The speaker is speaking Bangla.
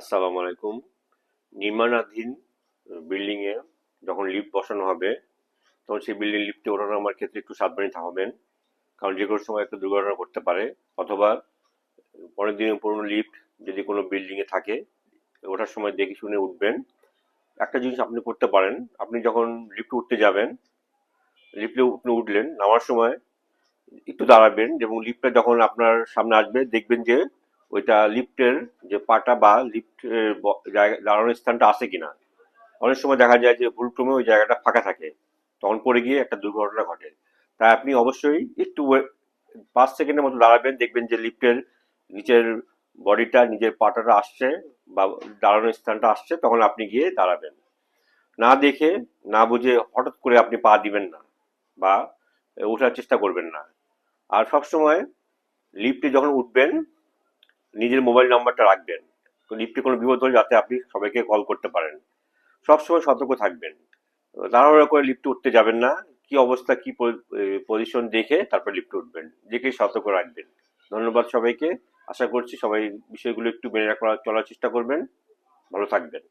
আসসালামু আলাইকুম। নির্মাণাধীন বিল্ডিং এ যখন লিফট বসানো হবে, তখন সেই বিল্ডিং লিফটে ওঠানো আমার ক্ষেত্রে একটু সাবধানে থাকবেন। কারণ যে কোনো সময় একটা দুর্ঘটনা ঘটতে পারে, অথবা অনেক দিনের পুরনো লিফট যদি কোনো বিল্ডিং এ থাকে, ওঠার সময় দেখে শুনে উঠবেন। একটা জিনিস আপনি করতে পারেন, আপনি যখন লিফটে উঠতে যাবেন লিফটে আপনি উঠলেন, নামার সময় একটু দাঁড়াবেন এবং লিফটটা যখন আপনার সামনে আসবে, দেখবেন যে ওইটা লিফটের যে পাটা বা লিফটের দাঁড়ানোর স্থানটা আছে কিনা। অনেক সময় দেখা যায় যে ভুলক্রমে ওই জায়গাটা ফাঁকা থাকে। তখন পড়ে গিয়ে একটা দুর্ঘটনা ঘটে। তাই আপনি অবশ্যই একটু পাঁচ সেকেন্ডের মতো দাঁড়াবেন, দেখবেন যে লিফটের নিচের বডিটা, নিজের পাটাটা আসছে বা দাঁড়ানোর স্থানটা আসছে, তখন আপনি গিয়ে দাঁড়াবেন। না দেখে, না বুঝে হঠাৎ করে আপনি পা দিবেন না বা ওঠার চেষ্টা করবেন না। আর সবসময় লিফটে যখন উঠবেন নিজের মোবাইল নাম্বারটা রাখবেন। লিফটে কোনো বিপদ হলে যাতে আপনি সবাইকে কল করতে পারেন। সবসময় সতর্ক থাকবেন। তাড়াহুড়া করে লিফটে উঠতে যাবেন না। কি অবস্থা, কি পজিশন দেখে তারপর লিফটে উঠবেন। দেখে সতর্ক রাখবেন। ধন্যবাদ সবাইকে। আশা করছি সবাই বিষয়গুলো একটু মেনে চলার চেষ্টা করবেন। ভালো থাকবেন।